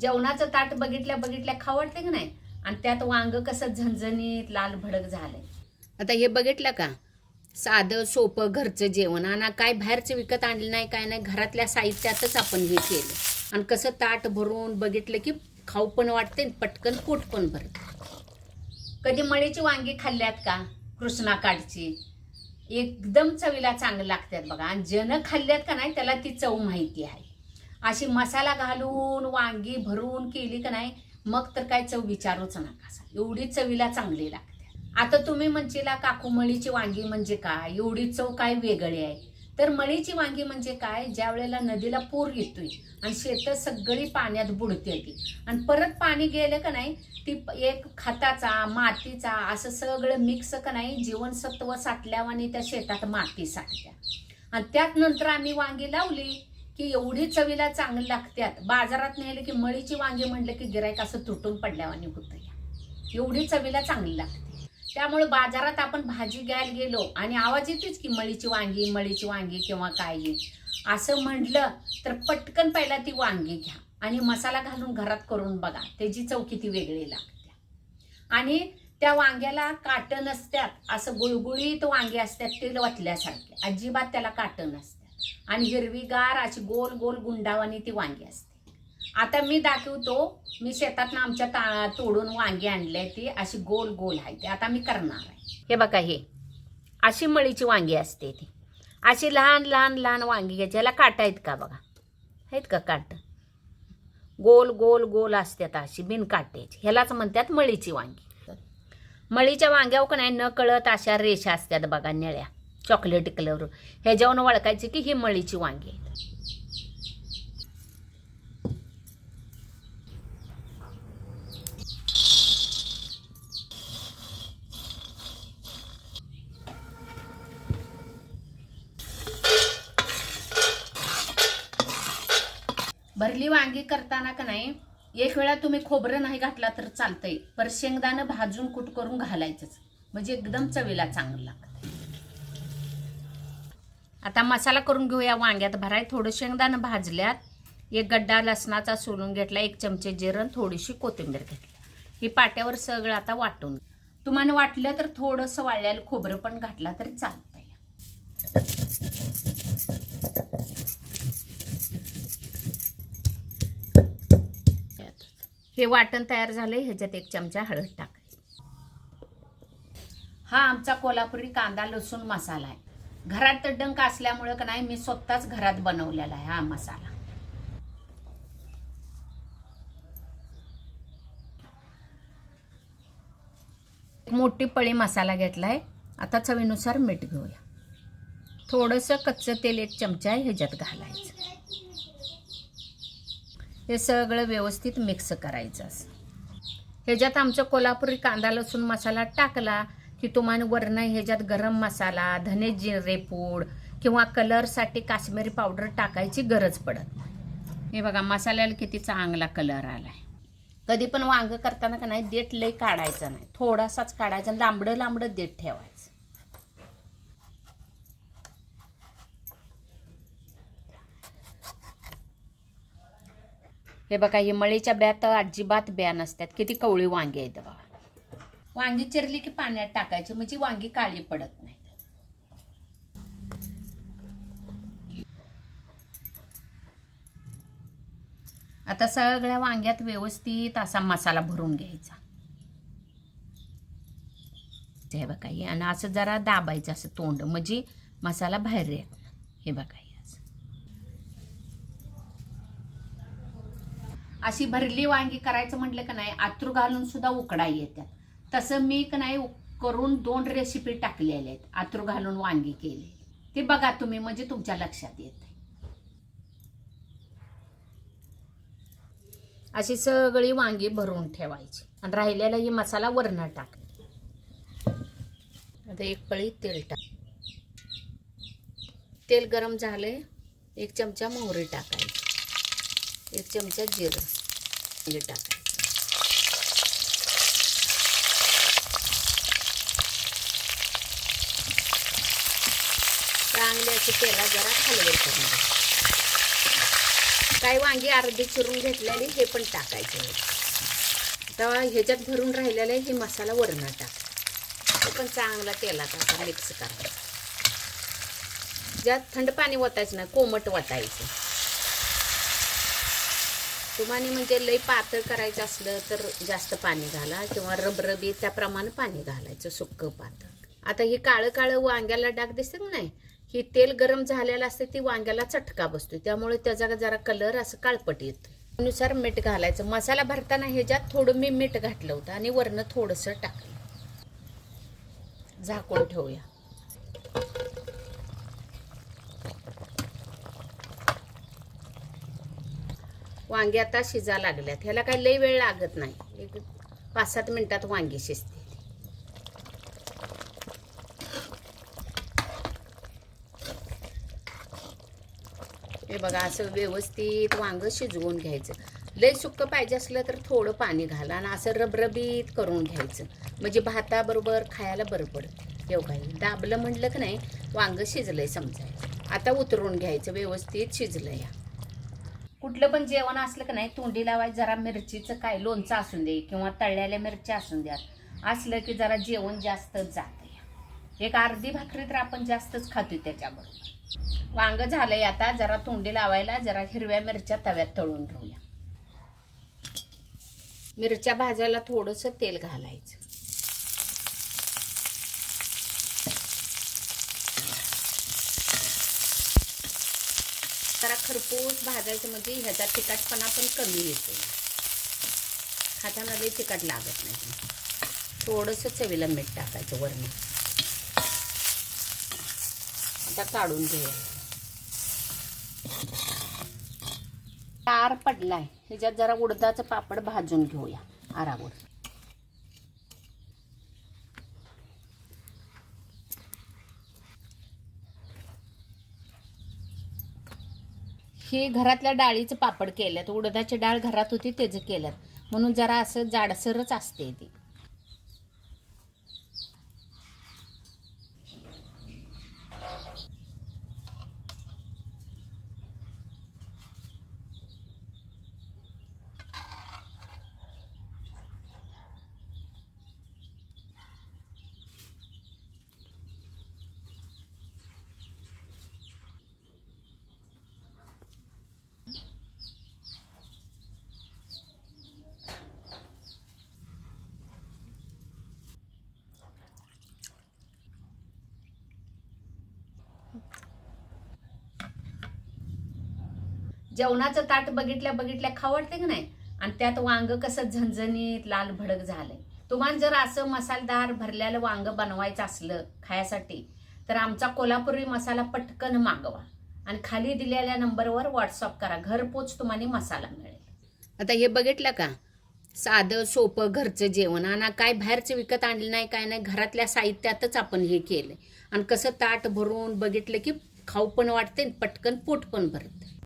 जेवणाचं ताट बघितल्या बघितल्या खावडते की नाही? आणि त्यात वांग कसं झणझणीत लाल भडक झालंय. आता हे बघितलं का? साधं सोपं घरचं जेवण. आणि काय बाहेरचं विकत आणलं नाही काय नाही घरातल्या साहित्यातच आपण हे केलं. आणि कसं ताट भरून बघितलं की खाऊ पण वाटते पटकन पोट पण भरत. कधी मळीची वांगी खाल्ल्यात का? कृष्णा काठची एकदम चवीला चांगलं लागतात बघा. आणि ज्यानं खाल्ल्यात का नाही त्याला ती चव माहिती आहे. अशी मसाला घालून वांगी भरून केली का नाही मग तर काय चव विचारूच नका एवढी चवीला चांगली लागते. आता तुम्ही म्हणशीला काकू मळीची वांगी म्हणजे काय? एवढी चव काय वेगळी आहे? तर मळीची वांगी म्हणजे काय? ज्या वेळेला नदीला पूर येतोय आणि शेतं सगळी पाण्यात बुडते ती. आणि परत पाणी गेलं का नाही ती एक खताचा मातीचा असं सगळं मिक्स का नाही जीवनसत्व साठल्यावानी त्या शेतात माती साठल्या आणि त्यात नंतर आम्ही वांगी लावली. की एवढी चवीला चांगली लागत्यात. बाजारात नेलं की मळीची वांगी म्हणलं की गिरायक असं तुटून पडल्यावानी होतं एवढी चवीला चांगली लागते. त्यामुळे बाजारात आपण भाजी घ्यायला गेलो आणि आवाज येतेच की मळीची वांगी मळीची वांगी किंवा काय असं म्हटलं तर पटकन पहिला ती वांगी घ्या आणि मसाला घालून घरात करून बघा. त्याची चव किती वेगळी लागते आणि त्या वांग्याला काट नसत्यात. असं गुळगुळीत वांगे असतात ते वाटल्यासारखे अजिबात त्याला काट नसतात आणि हिरवीगार अशी गोल गोल गुंडावानी ती वांगी असते. आता मी दाखवतो मी शेतातनं आमच्या ता तोडून वांगी आणले ती अशी गोल गोल आहे ती. आता मी करणार आहे. हे बघा हे अशी मळीची वांगी असते ती. अशी लहान लहान लहान वांगी घ्यायची ह्याला काटा आहेत का बघा? आहेत का काट? गोल गोल गोल असतात अशी बिन काट्याची. ह्यालाच म्हणतात मळीची वांगी. मळीच्या वांग्यावर का नाही न कळत अशा रेषा असतात बघा निळ्या. Chocolate colour. ह्याच्यावरून वळखायचे की ही मळीची वांगी आहेत भरली वांगी करताना का नाही एक वेळा तुम्ही खोबरं नाही घातला तर चालतंय. पर शेंगदाणं भाजून कुट करून घालायचंच. म्हणजे एकदम चवीला चांगलं लागतं. आता मसाला करून घेऊया वांग्यात. भराय थोडं शेंगदाणं भाजल्यात. एक गड्डा लसणाचा सोलून घेतला एक चमचे जिरण थोडीशी कोथिंबीर घेतली. ही पाट्यावर सगळं आता वाटून तुम्हाला वाटलं तर थोडंसं वाळल्याला खोबरं पण घातला तरी चालतंय. हे वाटण तयार झालंय ह्याच्यात एक चमचा हळद टाकायची. हा आमचा कोल्हापुरी कांदा लसूण मसाला आहे. घरात डंक असल्यामुळं का नाही मी स्वतःच घरात बनवलेला आहे हा मसाला. मोठी पळी मसाला घेतलाय. आता चवीनुसार मीठ घेऊया. थोडंसं कच्चं तेल एक चमचा आहे ह्याच्यात घालायचं. हे सगळं व्यवस्थित मिक्स करायचं असं. ह्याच्यात आमचं कोल्हापुरी कांदा लसूण मसाला टाकला. की तुम्हाला वरण ह्याच्यात गरम मसाला धने जिरेपूड किंवा कलरसाठी काश्मीरी पावडर टाकायची गरज पडत हे बघा मसाल्याला किती चांगला कलर आलाय. कधी पण वांग करताना का नाही देठ लई काढायचं नाही. थोडासाच काढायचा लांबडं लांबडं देठ ठेवायचं. हे बघा हे मळीच्या ब्यात अजिबात ब्या नसतात. किती कवळी वांगी आहेत बघा. वांगी चिरली की पाण्यात टाकायची म्हणजे वांगी काळी पडत नाही. आता सगळ्या वांग्यात व्यवस्थित असा मसाला भरून घ्यायचा. हे बघा हे आणि असं जरा दाबायचं असं तोंड म्हणजे मसाला बाहेर येत हे बघा असं. अशी भरली वांगी करायचं म्हटलं का नाही आतूर घालून सुद्धा उकडा येतात तसं मी नाही करून दोन रेसिपी टाकलेल्या आहेत. आतरू घालून वांगी केली. ते बघा तुम्ही म्हणजे तुमच्या लक्षात येत अशी सगळी वांगी भरून ठेवायची. आणि राहिलेला ही मसाला वरण टाक. आता एक पळी तेल टाक. तेल गरम झाले एक चमचा मोहरी टाकायची. एक चमचा जिरं. टाकायचं. चांगले असे तेला जरा हलवायचं काही वांगी अर्धी चिरून घेतलेली हे पण टाकायचे. आता ह्याच्यात भरून राहिलेलं हे मसाला वरणं टाक. हे पण चांगला तेलात असा मिक्स करायचा ज्यात थंड पाणी ओतायचं नाही कोमट ओतायचं तुम्हाला म्हणजे लई पातळ करायचं असलं तर जास्त पाणी घाला किंवा रबरबी त्याप्रमाणे पाणी घालायचं सुक्क पातळ. आता ही काळं काळं वांग्याला डाग दिसते नाही? ही तेल गरम झालेलं असते ती वांग्याला चटका बसतो त्यामुळे त्याचा जरा कलर असं काळपट येतो त्यानुसार मीठ घालायचं. मसाला भरताना ह्याच्यात थोडं मी मीठ घातलं होतं आणि वरनं थोडंसं टाकलं. झाकून ठेवूया. वांगे आता शिजा लागल्यात. ह्याला काही लई वेळ लागत नाही. एक पाच सात मिनिटात वांगी शिजते हे बघा असं व्यवस्थित वांग शिजवून घ्यायचं. लय सुक्क पाहिजे असलं तर थोडं पाणी घाला आणि असं रबरबीत करून घ्यायचं. म्हणजे भाताबरोबर खायला बरं पडतं. एवढं काही दाबलं म्हटलं की नाही वांग शिजलंय समजायचं आता उतरून घ्यायचं व्यवस्थित शिजलं या कुठलं पण जेवण असलं की नाही तोंडी लावायचं जरा मिरचीचं काय लोणचं असून दे किंवा तळलेल्या मिरच्या असून द्या असलं की जरा जेवण जास्तच जातं एक अर्धी भाकरी तर आपण जास्तच खातो त्याच्याबरोबर. वांग झालंय आता. जरा तोंडी लावायला जरा हिरव्या मिरच्या तव्यात तळून घेऊया. मिरच्या भाजायला थोडंसं तेल घालायचं. जरा खरपूस भाजायचं म्हणजे ह्याचा तिखटपणा पण कमी येतो. खाताना लई तिखट लागत नाही. थोडंसं चवीला मीठ टाकायचं वरनं. आता काढून घेऊया. तार पडलाय. ह्याच्यात जरा उडदाचं पापड भाजून घेऊया. आरावर हे घरातल्या डाळीचं पापड केल्यात उडदाची डाळ घरात होती त्याचं केल्यात म्हणून जरा असं जाडसरच असते ती. जेवणाचं ताट बघितल्या बघितल्या खावडते की नाही? आणि त्यात वांग कसं झणझणीत लाल भडक झालंय. तुम्हाला जर असं मसालदार भरलेलं वांग बनवायचं असलं खायासाठी तर आमचा कोल्हापुरी मसाला पटकन मागवा. आणि खाली दिलेल्या नंबरवर व्हॉट्सअप करा. घरपोच तुम्हाला मसाला मिळेल. आता हे बघितलं का? साधं सोपं घरचं जेवण. आणि काय बाहेरचं विकत आणलं नाही काय नाही घरातल्या साहित्यातच आपण हे केलं आणि कसं ताट भरून बघितलं की खाऊ पण वाटते पटकन पोट पण भरते.